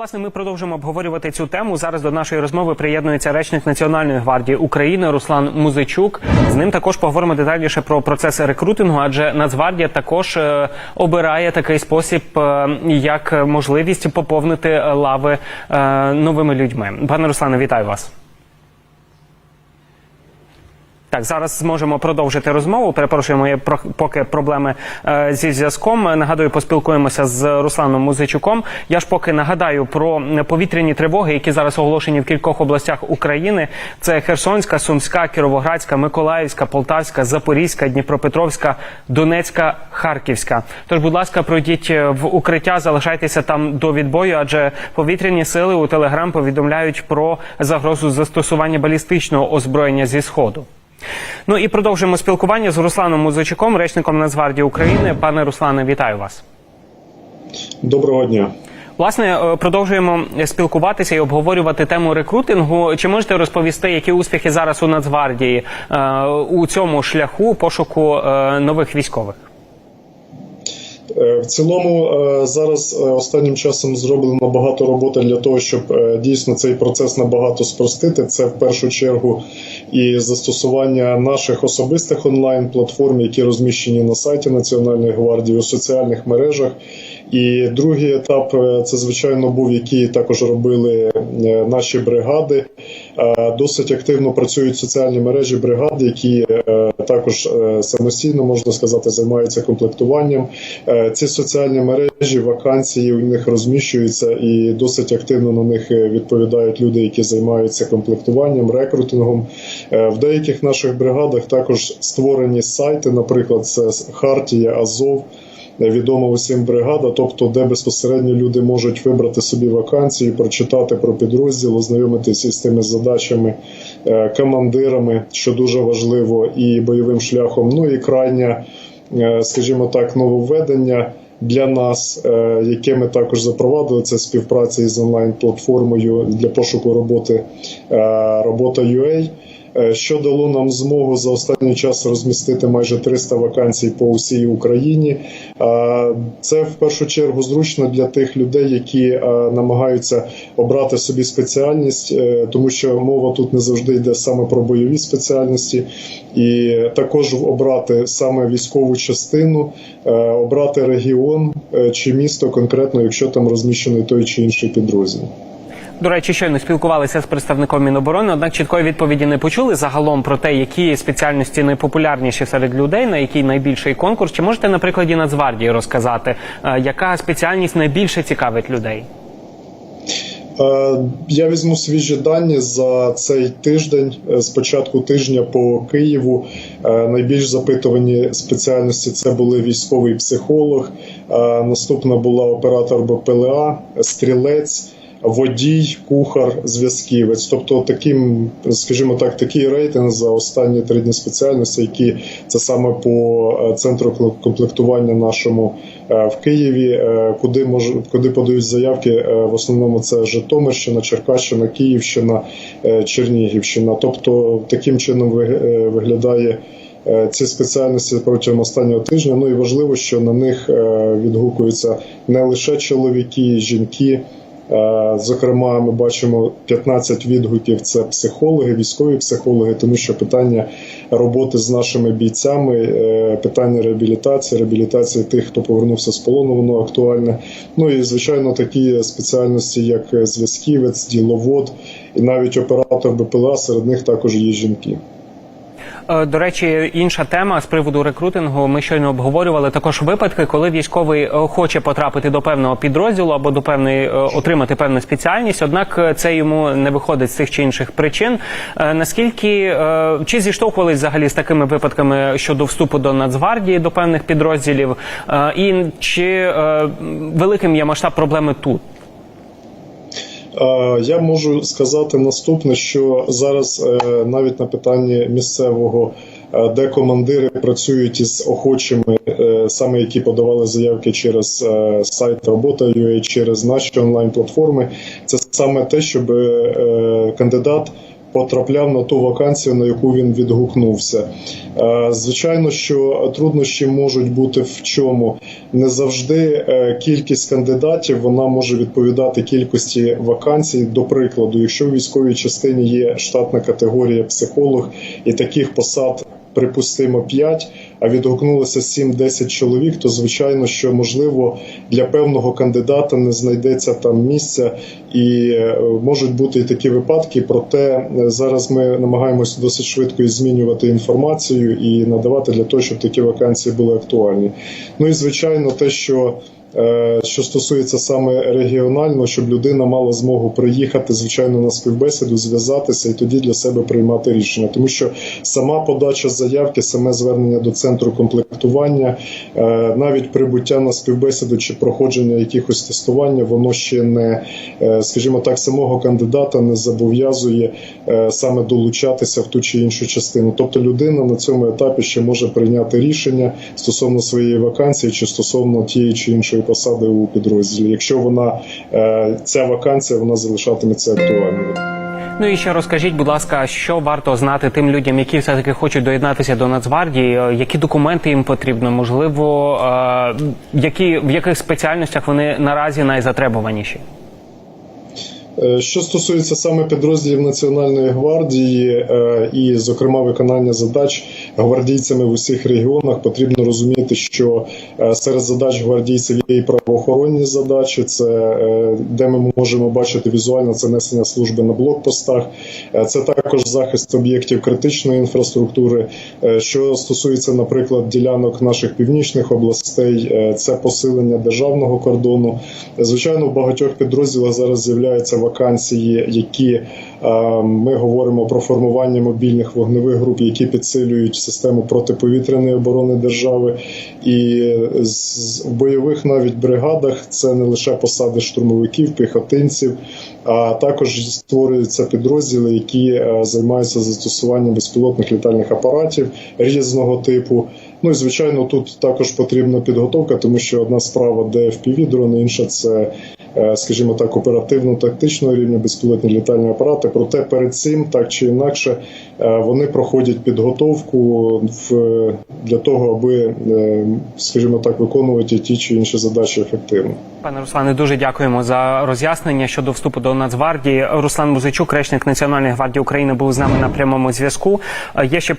Власне, ми продовжимо обговорювати цю тему. Зараз до нашої розмови приєднується речник Національної гвардії України Руслан Музичук. З ним також поговоримо детальніше про процес рекрутингу, адже Нацгвардія також е, обирає такий спосіб е, як можливість поповнити лави е, новими людьми. Пане Руслане, вітаю вас. Так, зараз зможемо продовжити розмову. Перепрошуємо, є поки проблеми е, зі зв'язком. Нагадую, поспілкуємося з Русланом Музичуком. Я ж поки нагадаю про повітряні тривоги, які зараз оголошені в кількох областях України. Це Херсонська, Сумська, Кіровоградська, Миколаївська, Полтавська, Запорізька, Дніпропетровська, Донецька, Харківська. Тож, будь ласка, пройдіть в укриття, залишайтеся там до відбою, адже повітряні сили у Телеграм повідомляють про загрозу застосування балістичного озброєння зі сходу. Ну і продовжуємо спілкування з Русланом Музичуком, речником Нацгвардії України. Пане Руслане, вітаю вас. Доброго дня. Власне, е, продовжуємо спілкуватися і обговорювати тему рекрутингу. Чи можете розповісти, які успіхи зараз у Нацгвардії е, у цьому шляху пошуку е, нових військових? Е, В цілому е, зараз е, останнім часом зроблено багато роботи для того, щоб дійсно цей процес набагато спростити. Це в першу чергу і застосування наших особистих онлайн-платформ, які розміщені на сайті Національної гвардії у соціальних мережах. І другий етап це звичайно був, який також робили наші бригади. Е, Досить активно працюють соціальні мережі бригад, які е, також е, самостійно можна сказати займаються комплектуванням. Ці соціальні мережі, вакансії у них розміщуються і досить активно на них відповідають люди, які займаються комплектуванням, рекрутингом. В деяких наших бригадах також створені сайти, наприклад, це Хартія, Азов відома усім бригада, тобто де безпосередньо люди можуть вибрати собі вакансію, прочитати про підрозділ, ознайомитися з тими задачами, е, командирами, що дуже важливо, і бойовим шляхом. Ну і крайня, е, скажімо так, нововведення. Для нас, е, яке ми також запровадили, це співпраця із онлайн-платформою для пошуку роботи робота UA, що дало нам змогу за останній час розмістити майже 300 вакансій по усій Україні. Е, Це в першу чергу зручно для тих людей, які е, намагаються обрати собі спеціальність, е, тому що мова тут не завжди йде саме про бойові спеціальності, і також обрати саме військову частину, е, обрати регіон е, чи місто конкретно, якщо там розміщений той чи інший підрозділ. До речі, щойно спілкувалися з представником Міноборони, однак чіткої відповіді не почули загалом про те, які спеціальності найпопулярніші серед людей, на який найбільший конкурс. Чи можете на прикладі Нацгвардії розказати, е, яка спеціальність найбільше цікавить людей? Е, Я візьму свіжі дані за цей тиждень. Е, З початку тижня по Києву найбільш запитувані спеціальності це були військовий психолог. Наступна була оператор БПЛА, стрілець. Водій, кухар, зв'язківець, тобто таким, скажімо так, такий рейтинг за останні три дні спеціальності, які це саме по е, центру комплектування нашому е, в Києві, е, куди мож, куди подають заявки. В основному це Житомирщина, Черкащина, Київщина, Чернігівщина. Тобто таким чином ви- виглядає. Ці спеціальності протягом останнього тижня. Ну і важливо, що на них відгукуються не лише чоловіки, жінки. Е, Зокрема, ми бачимо 15 відгуків. Це психологи, військові психологи, тому що питання роботи з нашими бійцями, е, питання реабілітації, реабілітації тих, хто повернувся з полону, воно актуальне. Ну і звичайно, такі спеціальності, як зв'язківець, діловод і навіть оператор БПЛА, серед них також є жінки. Е, До речі, інша тема з приводу рекрутингу. Ми щойно обговорювали також випадки, коли військовий е, хоче потрапити до певного підрозділу або до певної е, отримати певну спеціальність, однак це йому не виходить з тих чи інших причин. Наскільки чи зіштовхувались взагалі з такими випадками щодо вступу до Нацгвардії до певних підрозділів, і чи великим є масштаб проблеми тут? Я можу сказати наступне, що зараз е, навіть на питанні місцевого, е, де командири працюють із охочими, е, саме які подавали заявки через сайт робота.ua, через наші онлайн-платформи, це саме те, щоб кандидат потрапляв на ту вакансію, на яку він відгукнувся. Е, Звичайно, що труднощі можуть бути в чому не завжди е, кількість кандидатів вона може відповідати кількості вакансій. До прикладу, якщо в військовій частині є штатна категорія психолог і таких посад. Припустимо 5, а відгукнулося 7-10 чоловік, то звичайно, що можливо для певного кандидата не знайдеться там місця, і е, можуть бути і такі випадки. Проте е, зараз ми намагаємося досить швидко змінювати інформацію і надавати для того, щоб такі вакансії були актуальні. Ну і звичайно, те, що Що стосується саме регіонально, щоб людина мала змогу приїхати, звичайно, на співбесіду, зв'язатися і тоді для себе приймати рішення, тому що сама подача заявки, саме звернення до центру комплектування, е, навіть прибуття на співбесіду чи проходження якихось тестування, воно ще не, е, скажімо так, самого кандидата не зобов'язує е, саме долучатися в ту чи іншу частину. Тобто людина на цьому етапі ще може прийняти рішення стосовно своєї вакансії чи стосовно тієї чи іншої посади у підрозділі, якщо вона е, ця вакансія вона залишатиметься актуальною. Ну і ще розкажіть, будь ласка, що варто знати тим людям, які все таки хочуть доєднатися до Нацгвардії, е, які документи їм потрібно, можливо, е, які в яких спеціальностях вони наразі найзатребуваніші? Е, Що стосується саме підрозділів Національної гвардії е, і, зокрема, виконання задач гвардійцями в усіх регіонах, потрібно розуміти, що е, серед задач гвардійців є і правоохоронні задачі, це де ми можемо бачити візуально це несення служби на блокпостах, це також захист об'єктів критичної інфраструктури. Що стосується, наприклад, ділянок наших північних областей, це посилення державного кордону. Звичайно, в багатьох підрозділах зараз з'являються вакансії, які е, ми говоримо про формування мобільних вогневих груп, які підсилюють систему протиповітряної оборони держави. І в бойових навіть бригадах це не лише посади штурмовиків, піхотинців, а також створюються підрозділи, які е, займаються застосуванням безпілотних літальних апаратів різного типу. Ну і звичайно, тут також потрібна підготовка, тому що одна справа де DFPV дрони, інша це, скажімо так, оперативно-тактичного рівня безпілотні літальні апарати. Проте перед цим так чи інакше е, вони проходять підготовку в для того, аби, е, скажімо так, виконувати ті чи інші задачі ефективно. Пане Руслане, дуже дякуємо за роз'яснення щодо вступу до Нацгвардії. Руслан Музичук, речник Національної гвардії України, був з нами на прямому зв'язку. Е, Є ще